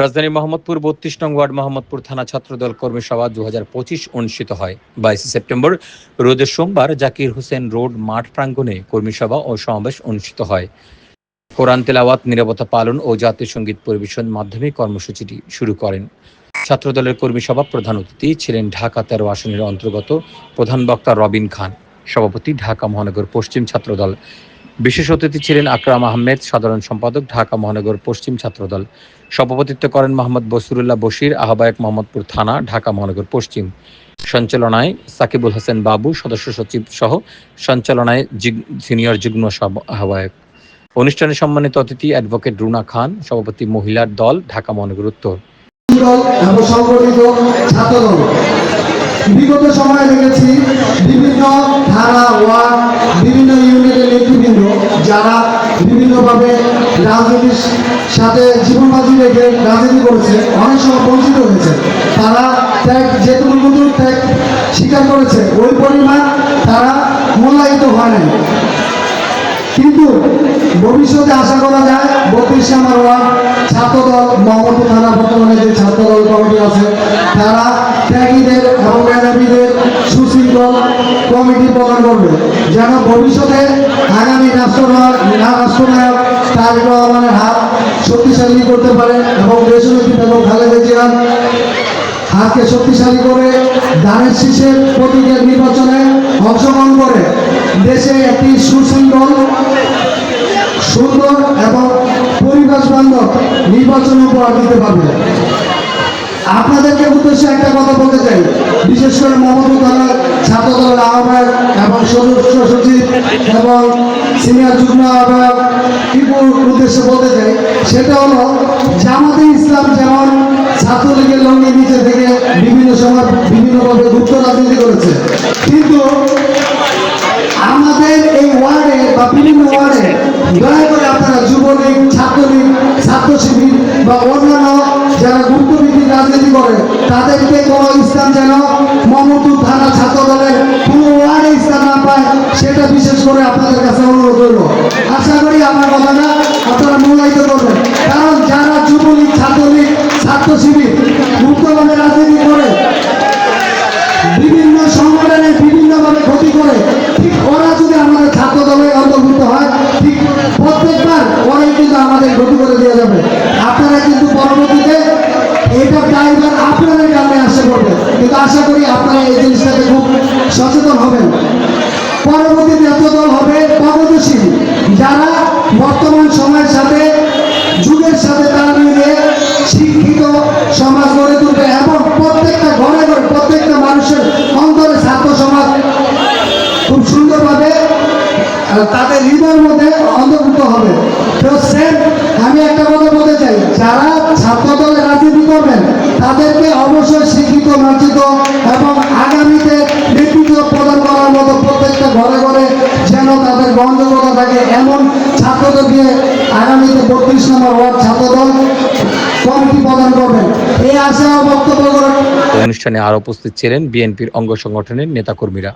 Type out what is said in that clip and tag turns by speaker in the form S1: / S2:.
S1: রাজধানী মোহাম্মদপুর বত্রিশ নং ওয়ার্ড মোহাম্মদপুর থানা ছাত্রদল কর্মী সভা দুহাজার পঁচিশ অনুষ্ঠিত হয়। বাইশে সেপ্টেম্বর রোদের সোমবার জাকির হোসেন রোড মাঠ প্রাঙ্গণে কর্মী সভা ও সমাবেশ অনুষ্ঠিত হয়। কোরআন তেলাওয়াত নিরাপত্তা পালন ও জাতীয় সংগীত পরিবেশন মাধ্যমে কর্মসূচিটি শুরু করেন। ছাত্রদলের কর্মী সভা প্রধান অতিথি ছিলেন ঢাকা তেরো আসনের অন্তর্গত প্রধান বক্তা রবিন খান। সভাপতি ঢাকা মহানগর পশ্চিম ছাত্রদল। বিশেষ অতিথি ছিলেন আকরাম আহমেদ, সাধারণ সম্পাদক, ঢাকা মহানগর পশ্চিম ছাত্রদল। সভাপতিত্ব করেন মোহাম্মদ বসুরুল্লাহ বশির, আহ্বায়ক মোহাম্মদপুর থানা, ঢাকা মহানগর পশ্চিম। সঞ্চালনায় সাকিবুল হোসেন বাবু, সদস্য সচিব সহ সঞ্চালনায় সিনিয়র যুগ্ম আহ্বায়ক। অনুষ্ঠানে সম্মানিত অতিথি অ্যাডভোকেট রুনা খান, সভাপতি মহিলার দল, ঢাকা মহানগর উত্তর।
S2: বিগত সময়ে দেখেছি বিভিন্ন থানা ওয়ার্ড, বিভিন্ন ইউনিটের যারা বিভিন্নভাবে রাজনীতির সাথে জীবন বাজি রেখে রাজনীতি করেছে, অনেক সময় বঞ্চিত হয়েছে। তারা ত্যাগ, যেটুকু ত্যাগ স্বীকার করেছে, ওই পরিমাণ তারা মূল্যায়িত হয় নাই। কিন্তু ভবিষ্যতে আশা করা যায়, বত্রিশ নম্বর ওয়ার্ড ছাত্রদল মোহাম্মদপুর থানা বর্তমানে যে ছাত্রদল কমিটি আছে, তারা ত্যাগীদের সুশৃঙ্খল কমিটি প্রদান করবে। যেন ভবিষ্যতে আগামী রাষ্ট্র রাষ্ট্রনায়ক তারেক রহমানের হাত শক্তিশালী করতে পারে এবং দেশনেত্রী বেগম খালেদা জিয়ার হাতকে শক্তিশালী করে দানের শীষের প্রতীকের নির্বাচনে অংশগ্রহণ করে দেশে একটি সুশৃঙ্খল, সুন্দর এবং পরিবেশ বান্ধব নির্বাচন উপহার দিতে পারবে। আপনাদেরকে উদ্দেশ্যে একটা কথা বলতে চাই। বিশেষ করে মমতা থানার ছাত্র দলের আহ্বায়ক এবং সদস্য সচিব এবং সিনিয়র যুগ্ম আহ্বায়ক টিপুর উদ্দেশ্যে বলতে চাই, সেটা হলো জামাতে ইসলাম যেমন ছাত্রলীগের লঙ্গি নিচে থেকে বিভিন্ন সময় বিভিন্নভাবে গুপ্ত রাজনীতি করেছে, কিন্তু আমাদের এই ওয়ার্ডে বা বিভিন্ন ওয়ার্ডে দয়া করে আপনারা যুবলীগ, ছাত্রলীগ ছাত্র শিবির বা অন্যান্য যারা গুপ্তভিত্তিক রাজনীতি করে, তাদেরকে কোনো ইসলাম যেন মমতুর থানা ছাত্র দলের কোনো ওয়ার্ডে ইসলাম না পায়, সেটা বিশেষ করে আপনাদের কাছে অনুরোধ রইল। আশা করি আপনার কথাটা আপনারা মূল্যায়িত করবেন। কারণ যারা যুবলীগ, ছাত্রলীগ ছাত্র শিবির আশা করি আপনারা এই জিনিসটাতে খুব সচেতন হবেন। পরবর্তী জাতীয় দল হবে প্রগতিশীল যারা বর্তমান সময়ের সাথে, যুগের সাথে তাল মিলিয়ে শিক্ষিত সমাজ গড়ে তুলবে এবং প্রত্যেকটা ঘরে ঘরে প্রত্যেকটা মানুষের অন্তরে ছাত্র সমাজ খুব সুন্দরভাবে তাদের হৃদয়ের মধ্যে অন্তর্ভুক্ত হবে। তো সেম থাকে এমন ছাত্রদেরকে আগামীতে বত্রিশ নম্বর ওয়ার্ড ছাত্রদল কমিটি প্রদান করবেন। এই আশা বক্তব্য
S1: করেন অনুষ্ঠানে আরও উপস্থিত ছিলেন বিএনপির অঙ্গ সংগঠনের নেতাকর্মীরা।